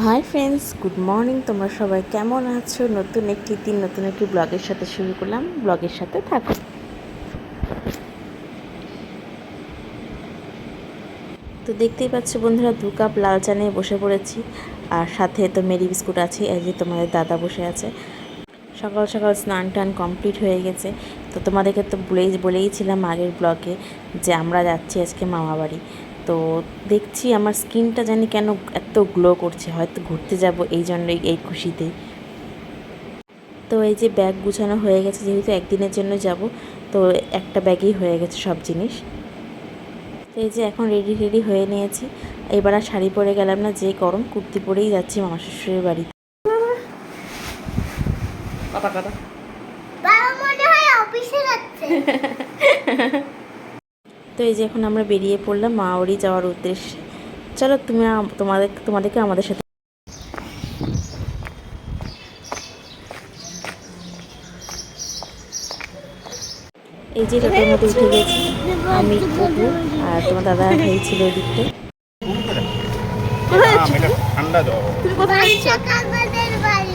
Hi friends good morning তোমরা সবাই কেমন আছো? নতুন একটি দিন, নতুন একটি ব্লগের সাথে শুরু করলাম। ব্লগের সাথে থাকো। তো দেখতেই পাচ্ছ বন্ধুরা, দু কাপ লাল চা নিয়ে বসে পড়েছি। আর সাথে তো মেরি বিস্কুট আছে, এই যে তোমাদের দাদা বসে আছে। সকাল সকাল স্নান টান কমপ্লিট হয়ে গেছে। তো তোমাদেরকে তো বলেই বলেইছিলাম আগের ব্লগে যে আমরা যাচ্ছি আজকে মামা বাড়ি তো দেখছি আমার স্কিনটা জানি কেন এত গ্লো করছে, হয়তো ঘুরতে যাব এই জন্যই এই খুশিতেই তো এই যে ব্যাগ গুছানো হয়ে গেছে, যেহেতু একদিনের জন্য যাব, তো একটা ব্যাগেই হয়ে গেছে সব জিনিস। তো এই যে এখন রেডি রেডি হয়ে নিয়েছি। এবার আর শাড়ি পরে গেলাম না, যে গরম, কুর্তি পরেই যাচ্ছি মামা শ্বশুরের বাড়িতে কথা কথা বাবা মনে হয় অফিসে যাচ্ছে তো এই যে এখন আমরা বেরিয়ে পড়লাম মাওরি যাওয়ার উদ্দেশ্যে। চলো তুমি তোমাদের তোমাদেরকে আমাদের সাথে এই যে টোটোর মধ্যে উঠে গেছি আমি কুকু আর তোমার দাদা ভাই ছিল ওই দিকটা তুমি কোথায় যাচ্ছ?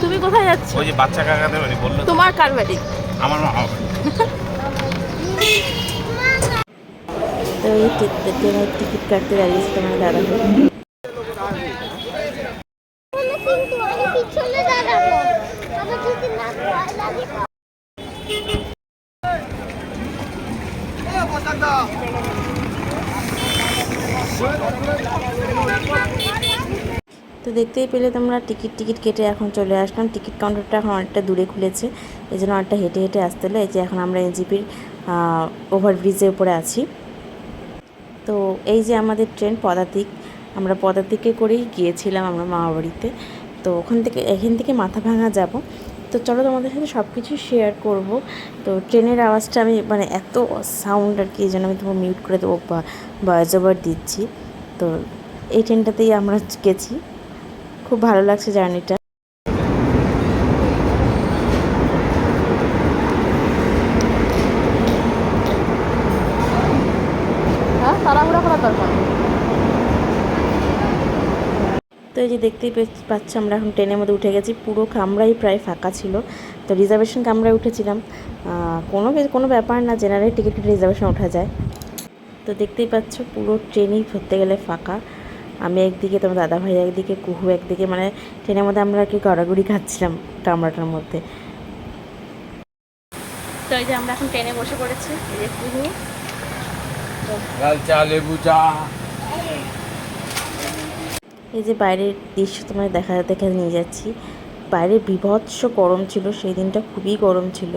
তুমি কোথায় যাচ্ছ? ওই যে বাচ্চা কাকাদের বাড়ি বলল তোমার কার বাড়ি? আমার মা ট্রেনের টিকিট কাটতে দাঁড়িয়েছি তোমার দাদা। তো দেখতেই পেলে তোমরা টিকিট টিকিট কেটে এখন চলে আসলাম। টিকিট কাউন্টারটা এখন অনেকটা দূরে খুলেছে, এই জন্য অনেকটা হেঁটে হেঁটে আসতে হলো। এই যে এখন আমরা এনজিপির ওভারব্রিজের উপরে আছি। তো এই যে আমাদের ট্রেন পদাতিক, আমরা পদাতিকে করেই গিয়েছিলাম আমরা মামা বাড়িতে তো ওখান থেকে, এখান থেকে মাথা ভাঙা যাব। তো চলো তোমাদের সাথে সব কিছু শেয়ার করব। তো ট্রেনের আওয়াজটা আমি মানে এত সাউন্ড আর কি জন্য আমি তোমার মিউট করে দেবো বা ভয়েস ওভার দিচ্ছি। তো এই ট্রেনটাতেই আমরা গেছি। খুব ভালো লাগছে জার্নিটা তো এই যে দেখতেই পাচ্ছ আমরা এখন ট্রেনের মধ্যে উঠে গেছি। পুরো কামরাই প্রায় ফাঁকা ছিল। তো রিজার্ভেশন কামরায় উঠেছিলাম। কোনো কোনো ব্যাপার না জেনারেল টিকিট রিজার্ভেশন ওঠা যায়। তো দেখতেই পাচ্ছ, পুরো ট্রেনই ধরতে গেলে ফাঁকা। আমি একদিকে, তোমার দাদা ভাই একদিকে, কুহু একদিকে মানে ট্রেনের মধ্যে আমরা আর কি গড়াগড়ি খাচ্ছিলাম কামরাটার মধ্যে। তো এই যে আমরা এখন ট্রেনে বসে পড়েছি, এই যে কুহু। এই যে বাইরের দৃশ্য তোমার দেখা, দেখে নিয়ে যাচ্ছি। বাইরে বিভৎস গরম ছিল, সেই দিনটা খুবই গরম ছিল।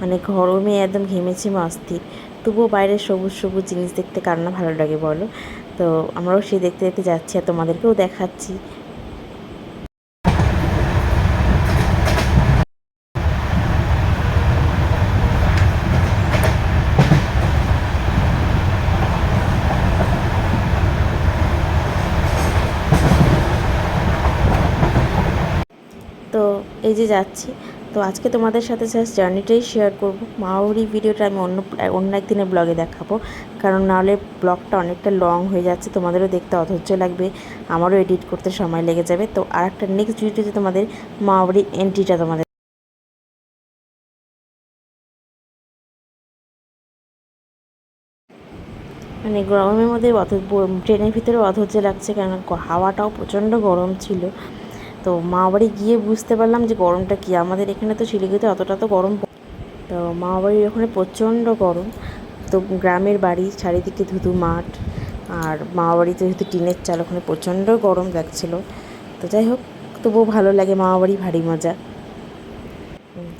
মানে গরমে একদম ঘেমেছি মাস্তি তবুও বাইরের সবুজ সবুজ জিনিস দেখতে কার না ভালো লাগে বলো? তো আমরাও সেই দেখতে দেখতে যাচ্ছি আর তোমাদেরকেও দেখাচ্ছি তো এই যে যাচ্ছি, তো আজকে তোমাদের সাথে জাস্ট জার্নিটাই শেয়ার করব। মাওরি ভিডিওটা আমি অন্য অন্য একদিনের ব্লগে দেখাবো। কারণ নাহলে ব্লগটা অনেকটা লং হয়ে যাচ্ছে, তোমাদেরও দেখতে অধৈর্য লাগবে, আমারও এডিট করতে সময় লেগে যাবে। তো আর একটা নেক্সট ভিডিওতে তোমাদের মাওরি এন্ট্রিটা তোমাদের মানে গরমের মধ্যে অত ট্রেনের ভিতরে অধৈর্য লাগছে গ- হাওয়াটাও প্রচণ্ড গরম ছিল। তো মা বাড়ি গিয়ে বুঝতে পারলাম যে গরমটা কী। আমাদের এখানে তো শিলিগুড়িতে অতটা তো গরম তো মা বাড়ির ওখানে প্রচণ্ড গরম। তো গ্রামের বাড়ি চারিদিকে ধুধু মাঠ আর মা বাড়িতে যেহেতু টিনের চাল ওখানে প্রচণ্ড গরম লাগছিল। তো যাই হোক তবুও ভালো লাগে মা বাড়ি ভারী মজা। হুম,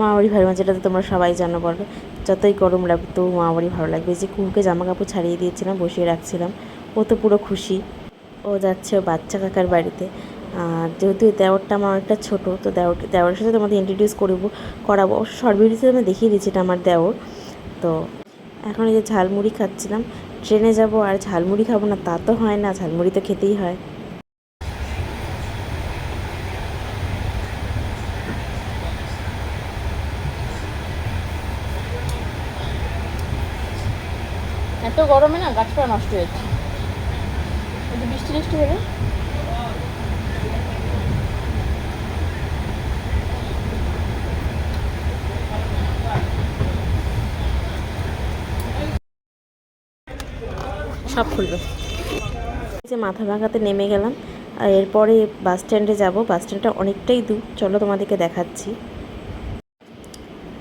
মা বাড়ি ভারী মজাটা তো তোমরা সবাই জানো বলো যতই গরম লাগুক তবু মা বাড়ি ভালো লাগবে। যে কুকুকে জামা কাপড় ছাড়িয়ে দিয়েছিলাম বসিয়ে রাখছিলাম ও তো পুরো খুশি। ও যাচ্ছে ও বাচ্চা কাকার বাড়িতে। আর যেহেতু এই দেওরটা আমার অনেকটা ছোটো, তো দেওর, দেওরের সাথে তোমাদের ইন্ট্রোডিউস করব, করাবো। অবশ্য শর্ট ভিডিওতে আমি দেখিয়ে দিচ্ছি এটা আমার দেওর। তো এখন এই যে ঝালমুড়ি খাচ্ছিলাম, ট্রেনে যাব আর ঝালমুড়ি খাব না, তা তো হয় না, ঝালমুড়ি তো খেতেই হয়। এত গরমে না গাছপালা নষ্ট হয়েছে বৃষ্টি টিষ্টি হলে। সব খুলবে। যে মাথা ভাঙাতে নেমে গেলাম, আর এরপরে বাস স্ট্যান্ডে যাব। বাস স্ট্যান্ডটা অনেকটাই দূর। চলো তোমাদেরকে দেখাচ্ছি।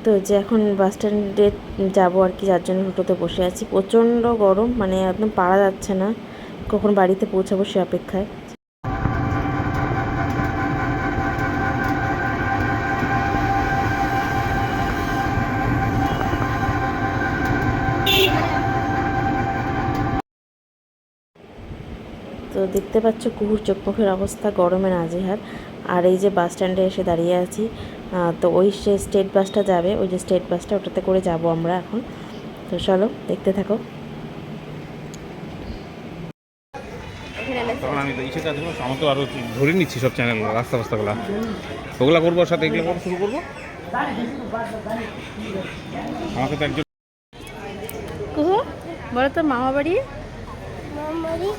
তো যে এখন বাস স্ট্যান্ডে যাব আর কি, যার জন্য টোটোতে বসে আছি। প্রচণ্ড গরম মানে একদম পাড়া যাচ্ছে না। কখন বাড়িতে পৌঁছাবো সে অপেক্ষায়। দেখতে পাচ্ছ কুকুর চোখ মুখের অবস্থা গরমে নাজেহার আর এই যে বাস স্ট্যান্ডে এসে দাঁড়িয়ে আছি তো ওই সে স্টেট বাসটা যাবে ওই যে স্টেট বাসটা ওটাতে করে যাব আমরা এখন। তো চলো দেখতে থাকো। তখন আমি ইসে কাজ আমার তো আরও ধরে নিচ্ছি সব চ্যানেল রাস্তা ফাস্তাগুলো ওগুলো করব ওর সাথে এগুলো শুরু করব? আমাকে তো একজন কুহু বলো তো মামা বাড়ি মামারি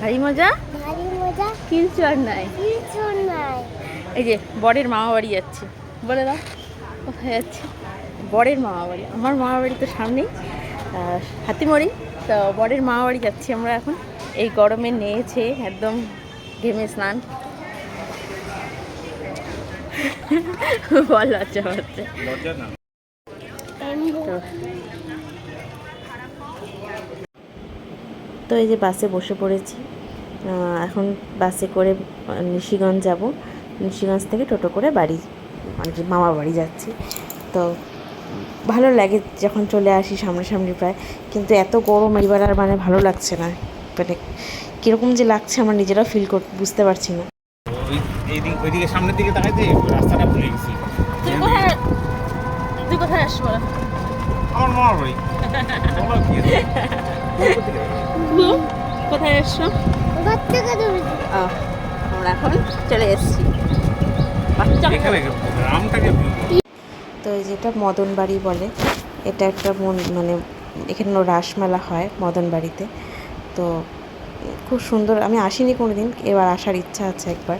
ভারী মজা? ভারী মজা। কিলচু আর নাই। কিছু নাই। এই যে বরের মামা বাড়ি যাচ্ছে। বলে দাও কোথায় যাচ্ছে? বরের মামা বাড়ি আমার মামা বাড়ি তো সামনেই হাতিমড়ি। তো বরের মামা বাড়ি যাচ্ছি আমরা এখন। এই গরমে নিয়েছে একদম ঘেমে স্নান। বল লজ্জা হচ্ছে তো এই যে বাসে বসে পড়েছি এখন বাসে করে নিশিগঞ্জ যাব। নিশিগঞ্জ থেকে টোটো করে বাড়ি মানে যে মামার বাড়ি যাচ্ছি। তো ভালো লাগে যখন চলে আসি সামনাসামনি প্রায় কিন্তু এত গরম এবার আর মানে ভালো লাগছে না। মানে কীরকম যে লাগছে আমার নিজেরাও ফিল কর বুঝতে পারছি না। ওইদিকে সামনের দিকে তাকাইতে রাস্তাটা ভুলে গেছি। তুই কোথায় আসব আমার মামার বাড়ি। বলো কি আছে? কোথায় আসছো ঘর থেকে ধরেছি আমরা এখন চলে এসেছি। তো এই যেটা মদন বাড়ি বলে এটা একটা মন- মানে এখানে রাসমেলা হয় মদন বাড়িতে। তো খুব সুন্দর আমি আসিনি কোনো দিন এবার আসার ইচ্ছা আছে একবার।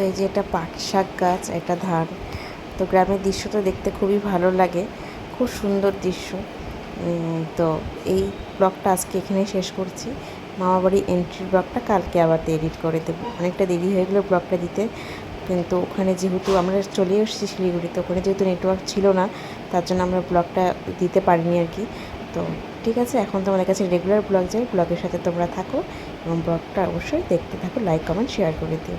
তো এই যে এটা পাট শাক গাছ, এটা ধান। তো গ্রামের দৃশ্যটা দেখতে খুবই ভালো লাগে, খুব সুন্দর দৃশ্য। তো এই ব্লগটা আজকে এখানেই শেষ করছি। মামাবাড়ি এন্ট্রির ব্লগটা কালকে আবার এডিট করে দেবো। অনেকটা দেরি হয়ে গেলো ব্লগটা দিতে, কিন্তু ওখানে যেহেতু আমরা চলে এসেছি শিলিগুড়িতে, ওখানে যেহেতু নেটওয়ার্ক ছিল না, তার জন্য আমরা ব্লগটা দিতে পারিনি আর কি। তো ঠিক আছে, এখন তোমাদের কাছে রেগুলার ব্লগ যাই, ব্লগের সাথে তোমরা থাকো এবং ব্লগটা অবশ্যই দেখতে থাকো লাইক কমেন্ট শেয়ার করে দিও।